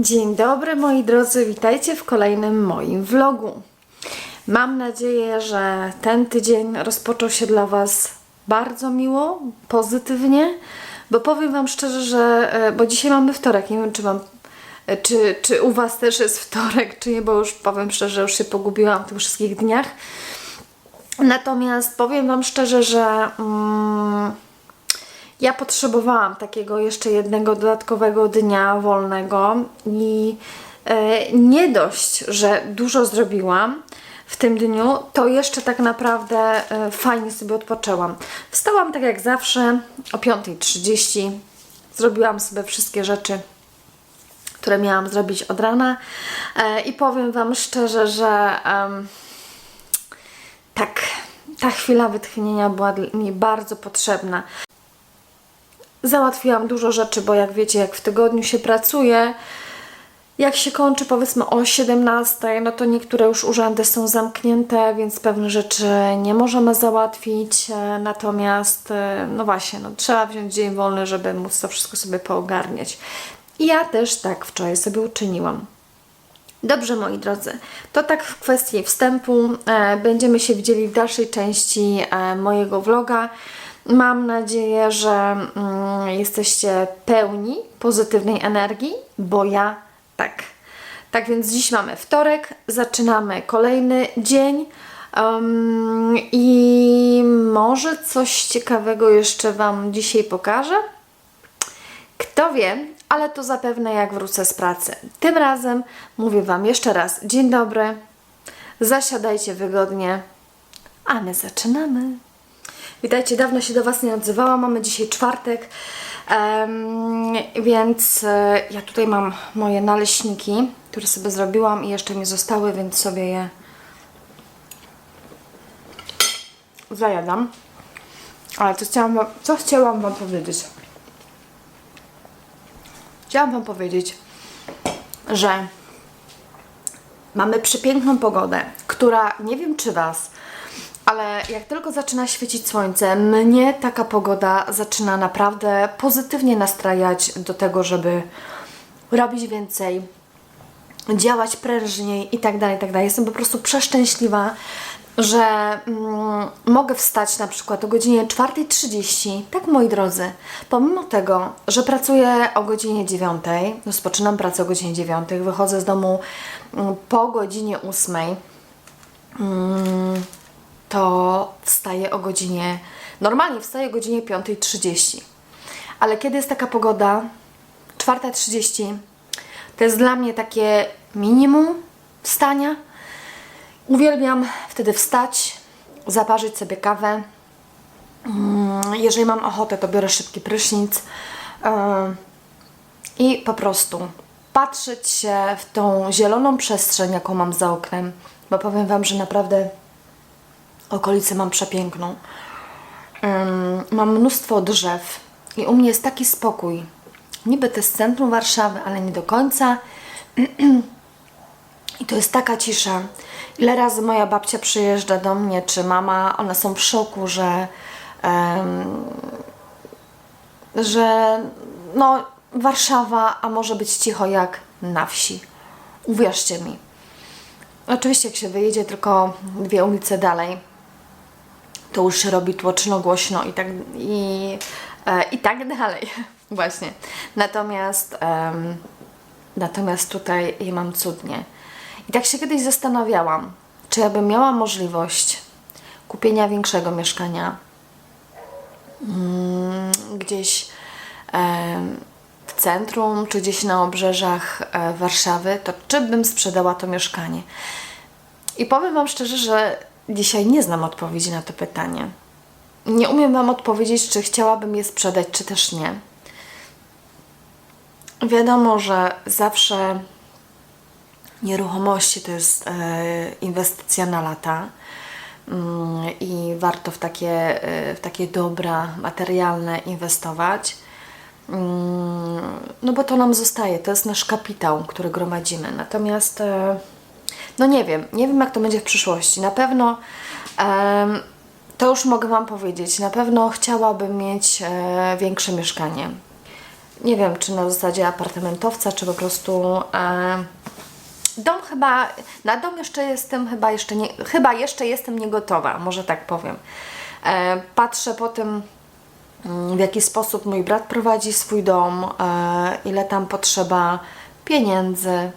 Dzień dobry moi drodzy, witajcie w kolejnym moim vlogu. Mam nadzieję, że ten tydzień rozpoczął się dla Was bardzo miło, pozytywnie, bo powiem Wam szczerze, że, e, bo dzisiaj mamy wtorek, nie wiem czy Wam, e, czy, czy u Was też jest wtorek, czy nie, bo już powiem szczerze, już się pogubiłam w tych wszystkich dniach. Natomiast powiem Wam szczerze, że mm, ja potrzebowałam takiego jeszcze jednego dodatkowego dnia wolnego i e, nie dość, że dużo zrobiłam w tym dniu, to jeszcze tak naprawdę e, fajnie sobie odpoczęłam. Wstałam tak jak zawsze o 5.30, zrobiłam sobie wszystkie rzeczy, które miałam zrobić od rana e, i powiem Wam szczerze, że em, tak, ta chwila wytchnienia była mi bardzo potrzebna. Załatwiłam dużo rzeczy, bo jak wiecie, jak w tygodniu się pracuje, jak się kończy powiedzmy o 17, no to niektóre już urzędy są zamknięte, więc pewne rzeczy nie możemy załatwić. e, Natomiast, e, no właśnie, no, trzeba wziąć dzień wolny, żeby móc to wszystko sobie poogarniać. I ja też tak wczoraj sobie uczyniłam. Dobrze, moi drodzy, to tak w kwestii wstępu. E, będziemy się widzieli w dalszej części mojego vloga. Mam nadzieję, że mm, jesteście pełni pozytywnej energii, bo ja tak. Tak więc dziś mamy wtorek, zaczynamy kolejny dzień. Em, I może coś ciekawego jeszcze Wam dzisiaj pokażę. Kto wie, ale to zapewne jak wrócę z pracy. Tym razem mówię Wam jeszcze raz dzień dobry, zasiadajcie wygodnie, a my zaczynamy. Witajcie, dawno się do Was nie odzywałam, mamy dzisiaj czwartek, em, więc e, ja tutaj mam moje naleśniki, które sobie zrobiłam i jeszcze mi zostały, więc sobie je zajadam. Ale co chciałam, co chciałam Wam powiedzieć? Chciałam Wam powiedzieć, że mamy przepiękną pogodę, która nie wiem czy Was, ale jak tylko zaczyna świecić słońce, mnie taka pogoda zaczyna naprawdę pozytywnie nastrajać do tego, żeby robić więcej, działać prężniej i tak dalej, i tak dalej. Jestem po prostu przeszczęśliwa, że mm, mogę wstać na przykład o godzinie 4.30. Tak, moi drodzy, pomimo tego, że pracuję o godzinie 9, rozpoczynam pracę o godzinie 9, wychodzę z domu mm, po godzinie 8, mm, to wstaję o godzinie, normalnie wstaję o godzinie 5.30. Ale kiedy jest taka pogoda, 4.30, to jest dla mnie takie minimum wstania. Uwielbiam wtedy wstać, zaparzyć sobie kawę. Mm, Jeżeli mam ochotę, to biorę szybki prysznic yy, i po prostu patrzeć się w tą zieloną przestrzeń, jaką mam za oknem, bo powiem Wam, że naprawdę okolicę mam przepiękną. Mam mnóstwo drzew i u mnie jest taki spokój. Niby to jest centrum Warszawy, ale nie do końca. I to jest taka cisza. Ile razy moja babcia przyjeżdża do mnie, czy mama, one są w szoku, że, em, że no, Warszawa, a może być cicho jak na wsi. Uwierzcie mi. Oczywiście, jak się wyjedzie tylko dwie ulice dalej, to już się robi tłoczno, głośno i tak, i, e, i tak dalej. Właśnie. Natomiast, em, natomiast tutaj je mam cudnie. I tak się kiedyś zastanawiałam, czy ja bym miała możliwość kupienia większego mieszkania mm, gdzieś em, w centrum, czy gdzieś na obrzeżach e, Warszawy, to czy bym sprzedała to mieszkanie? I powiem Wam szczerze, że dzisiaj nie znam odpowiedzi na to pytanie. Nie umiem Wam odpowiedzieć, czy chciałabym je sprzedać, czy też nie. Wiadomo, że zawsze nieruchomości to jest e, inwestycja na lata mm, i warto w takie, e, w takie dobra materialne inwestować. Mm, No bo to nam zostaje, to jest nasz kapitał, który gromadzimy. Natomiast e, no nie wiem, nie wiem jak to będzie w przyszłości. Na pewno em, to już mogę Wam powiedzieć, na pewno chciałabym mieć e, większe mieszkanie. nie wiem, czy na zasadzie apartamentowca, czy po prostu dom chyba, na dom jeszcze jestem, chyba jeszcze nie, chyba jeszcze jestem niegotowa, może tak powiem. E, patrzę po tym, mm, w jaki sposób mój brat prowadzi swój dom, e, ile tam potrzeba pieniędzy,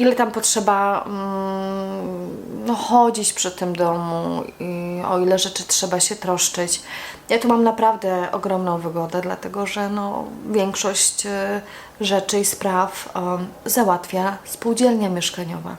ile tam potrzeba mm, no, chodzić przy tym domu, i o ile rzeczy trzeba się troszczyć. Ja tu mam naprawdę ogromną wygodę, dlatego że no, większość e, rzeczy i spraw em, załatwia spółdzielnia mieszkaniowa.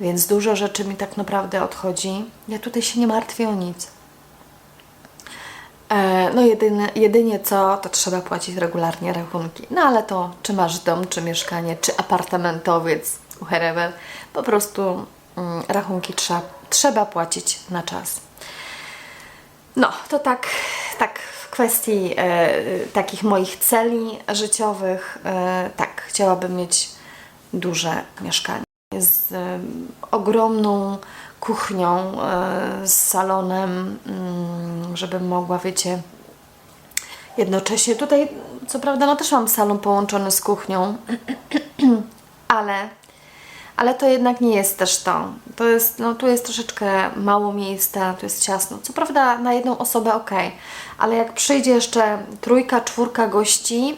Więc dużo rzeczy mi tak naprawdę odchodzi. Ja tutaj się nie martwię o nic. E, No jedyne, jedynie co, to trzeba płacić regularnie rachunki. No ale to czy masz dom, czy mieszkanie, czy apartamentowiec, wherever, po prostu mm, rachunki trzeba, trzeba płacić na czas. No, to tak, tak w kwestii e, takich moich celi życiowych, e, tak, chciałabym mieć duże mieszkanie z e, ogromną kuchnią, e, z salonem, mm, żebym mogła, wiecie, jednocześnie tutaj, co prawda, no też mam salon połączony z kuchnią, ale, ale to jednak nie jest też to. To jest, no tu jest troszeczkę mało miejsca, tu jest ciasno. Co prawda na jedną osobę ok, ale jak przyjdzie jeszcze trójka, czwórka gości,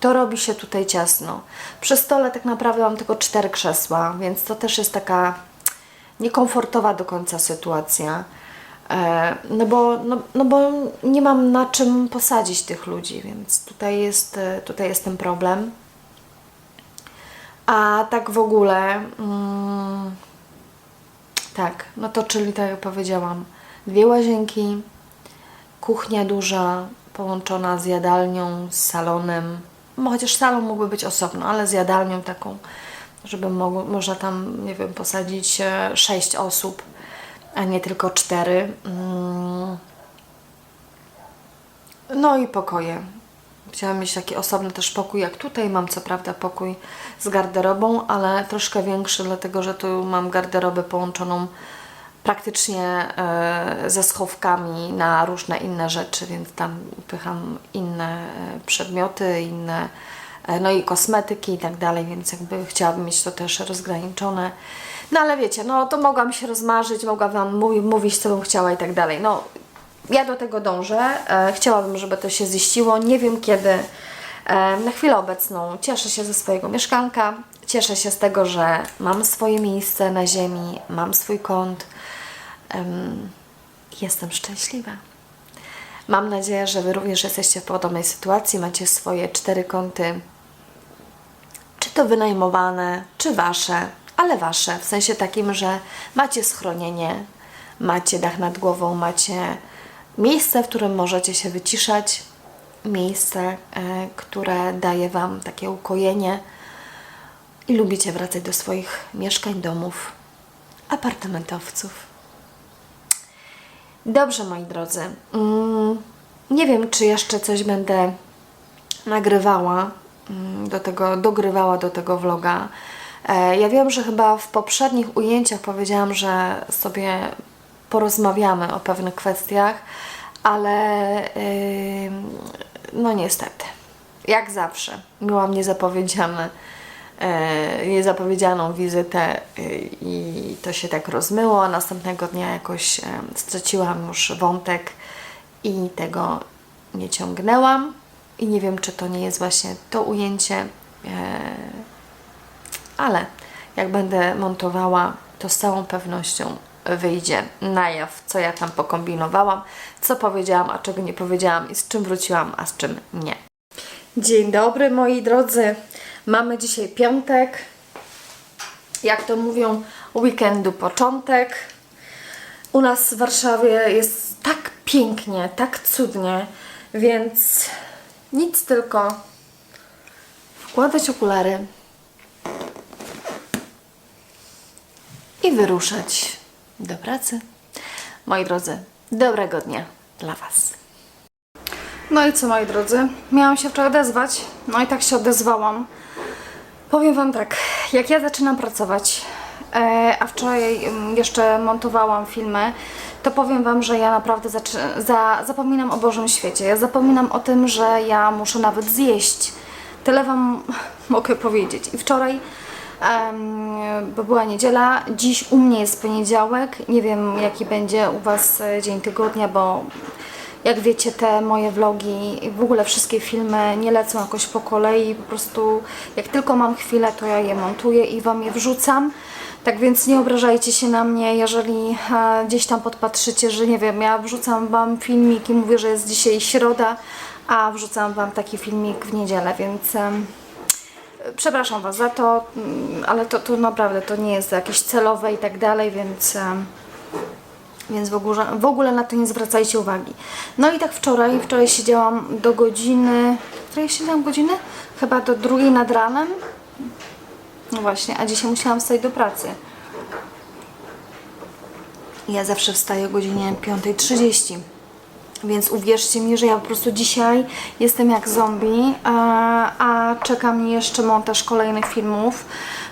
to robi się tutaj ciasno. Przy stole tak naprawdę mam tylko cztery krzesła, więc to też jest taka niekomfortowa do końca sytuacja. E, No bo, no, no bo nie mam na czym posadzić tych ludzi, więc tutaj jest, e, tutaj jest ten problem. A tak w ogóle, mm, tak, no to czyli tak jak powiedziałam, dwie łazienki, kuchnia duża, połączona z jadalnią, z salonem. No, chociaż salon mógłby być osobno, ale z jadalnią taką, żeby mogło, można tam, nie wiem, posadzić sześć osób, a nie tylko cztery. Mm. No i pokoje. Chciałam mieć taki osobny też pokój jak tutaj. Mam co prawda pokój z garderobą, ale troszkę większy, dlatego że tu mam garderobę połączoną praktycznie e, ze schowkami na różne inne rzeczy, więc tam upycham inne e, przedmioty, inne, e, no i kosmetyki i tak dalej, więc jakby chciałabym mieć to też rozgraniczone. No ale wiecie, no to mogłam się rozmarzyć, mogłam Wam mówi, mówić, co bym chciała i tak dalej. No ja do tego dążę. E, chciałabym, żeby to się ziściło. Nie wiem kiedy. E, na chwilę obecną cieszę się ze swojego mieszkanka. Cieszę się z tego, że mam swoje miejsce na ziemi, mam swój kąt. Em, jestem szczęśliwa. Mam nadzieję, że Wy również jesteście w podobnej sytuacji. Macie swoje cztery kąty czy to wynajmowane, czy wasze, ale wasze, w sensie takim, że macie schronienie, macie dach nad głową, macie miejsce, w którym możecie się wyciszać, miejsce, e, które daje Wam takie ukojenie i lubicie wracać do swoich mieszkań, domów, apartamentowców. Dobrze, moi drodzy. Mm, Nie wiem, czy jeszcze coś będę nagrywała mm, do tego, dogrywała do tego vloga. E, Ja wiem, że chyba w poprzednich ujęciach powiedziałam, że sobie porozmawiamy o pewnych kwestiach, ale yy, no niestety, jak zawsze, miałam niezapowiedziane, yy, niezapowiedzianą wizytę yy, i to się tak rozmyło, a następnego dnia jakoś yy, straciłam już wątek i tego nie ciągnęłam. I nie wiem, czy to nie jest właśnie to ujęcie, yy, ale jak będę montowała, to z całą pewnością wyjdzie na jaw, co ja tam pokombinowałam, co powiedziałam, a czego nie powiedziałam i z czym wróciłam, a z czym nie. Dzień dobry moi drodzy. Mamy dzisiaj piątek. Jak to mówią, weekendu początek. U nas w Warszawie jest tak pięknie, tak cudnie, więc nic tylko wkładać okulary i wyruszać do pracy. Moi drodzy, dobrego dnia dla Was. No i co moi drodzy, miałam się wczoraj odezwać, no i tak się odezwałam. Powiem Wam tak, jak ja zaczynam pracować, e, a wczoraj mm, jeszcze montowałam filmy, to powiem Wam, że ja naprawdę za, zapominam o Bożym świecie. Ja zapominam o tym, że ja muszę nawet zjeść Tyle Wam mogę powiedzieć. I wczoraj, bo była niedziela, dziś u mnie jest poniedziałek. Nie wiem, jaki będzie u Was e, dzień tygodnia, bo jak wiecie, te moje vlogi i w ogóle wszystkie filmy nie lecą jakoś po kolei. Po prostu jak tylko mam chwilę, to ja je montuję i Wam je wrzucam. Tak więc nie obrażajcie się na mnie, jeżeli e, gdzieś tam podpatrzycie, że nie wiem, ja wrzucam Wam filmik i mówię, że jest dzisiaj środa, a wrzucam Wam taki filmik w niedzielę, więc przepraszam Was za to, mm, ale to, to naprawdę to nie jest jakieś celowe i tak dalej, więc... więc w ogóle, w ogóle na to nie zwracajcie uwagi. No i tak wczoraj, wczoraj siedziałam do godziny, której siedziałam godziny? Chyba do drugiej nad ranem. No właśnie, a dzisiaj musiałam wstać do pracy. Ja zawsze wstaję o godzinie 5.30. Więc uwierzcie mi, że ja po prostu dzisiaj jestem jak zombie, a, a czeka mnie jeszcze montaż kolejnych filmów,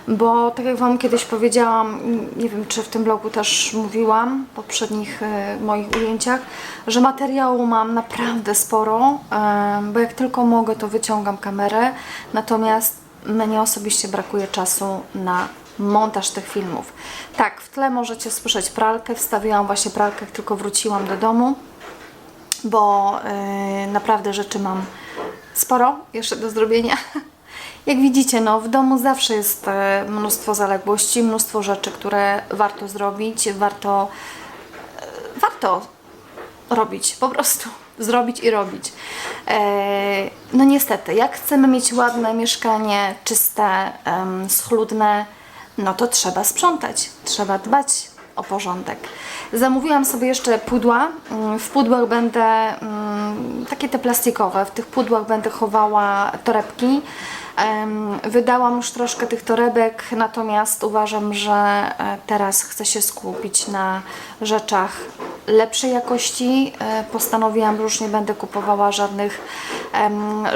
bo tak jak Wam kiedyś powiedziałam, nie wiem czy w tym blogu też mówiłam, w poprzednich e, moich ujęciach, że materiału mam naprawdę sporo, e, bo jak tylko mogę to wyciągam kamerę, natomiast mnie osobiście brakuje czasu na montaż tych filmów. Tak, w tle możecie słyszeć pralkę, wstawiłam właśnie pralkę, jak tylko wróciłam do domu bo y, naprawdę rzeczy mam sporo jeszcze do zrobienia. Jak widzicie, no, w domu zawsze jest e, mnóstwo zaległości, mnóstwo rzeczy, które warto zrobić, warto, e, warto robić, po prostu zrobić i robić. E, no niestety, jak chcemy mieć ładne mieszkanie, czyste, schludne, no to trzeba sprzątać, trzeba dbać o porządek. Zamówiłam sobie jeszcze pudła. Mm, W pudłach będę, mm, takie te plastikowe, w tych pudłach będę chowała torebki. Wydałam już troszkę tych torebek, natomiast uważam, że e, teraz chcę się skupić na rzeczach lepszej jakości. E, Postanowiłam, że już nie będę kupowała żadnych,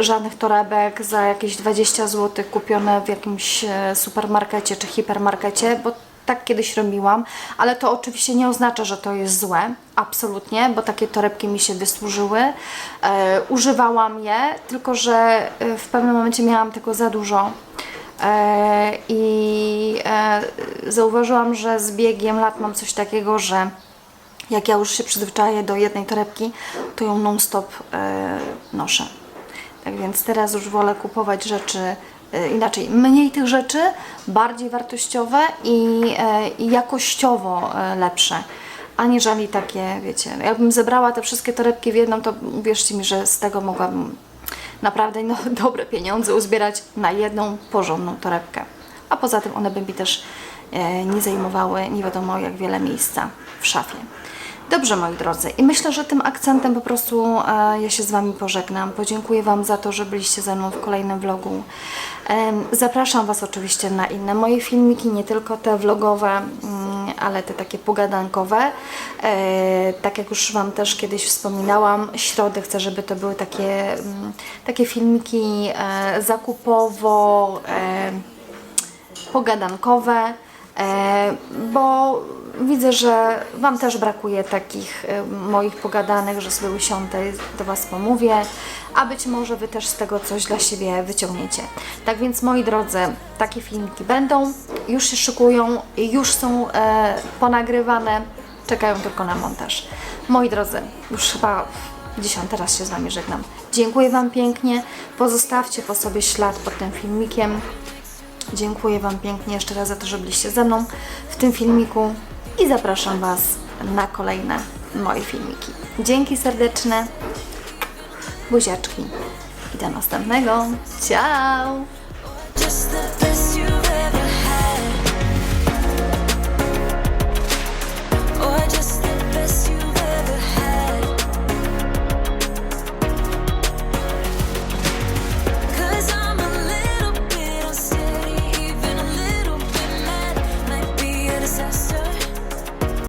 żadnych torebek za jakieś 20 zł kupione w jakimś e, supermarkecie czy hipermarkecie, bo tak kiedyś robiłam, ale to oczywiście nie oznacza, że to jest złe, absolutnie, bo takie torebki mi się wysłużyły. E, używałam je, tylko że e, w pewnym momencie miałam tego za dużo. E, I e, zauważyłam, że z biegiem lat mam coś takiego, że jak ja już się przyzwyczaję do jednej torebki, to ją non-stop e, noszę. Tak więc teraz już wolę kupować rzeczy inaczej, mniej tych rzeczy, bardziej wartościowe i, e, i jakościowo e, lepsze, aniżeli takie, wiecie, jakbym zebrała te wszystkie torebki w jedną, to uwierzcie mi, że z tego mogłabym naprawdę no, dobre pieniądze uzbierać na jedną porządną torebkę. A poza tym one by mi też e, nie zajmowały nie wiadomo jak wiele miejsca w szafie. Dobrze, moi drodzy, i myślę, że tym akcentem po prostu e, ja się z Wami pożegnam. Podziękuję Wam za to, że byliście ze mną w kolejnym vlogu. Zapraszam Was oczywiście na inne moje filmiki, nie tylko te vlogowe, mm, ale te takie pogadankowe. E, tak jak już Wam też kiedyś wspominałam, środy chcę, żeby to były takie, mm, takie filmiki e, zakupowo, e, pogadankowe, bo widzę, że Wam też brakuje takich moich pogadanek, że sobie usiądę do Was pomówię, a być może Wy też z tego coś dla siebie wyciągniecie. Tak więc, moi drodzy, takie filmiki będą, już się szykują, już są e, ponagrywane, czekają tylko na montaż. Moi drodzy, już chyba dziesiąty raz się z Wami żegnam. Dziękuję Wam pięknie, pozostawcie po sobie ślad pod tym filmikiem. Dziękuję Wam pięknie jeszcze raz za to, że byliście ze mną w tym filmiku i zapraszam Was na kolejne moje filmiki. Dzięki serdeczne, buziaczki i do następnego. Ciao!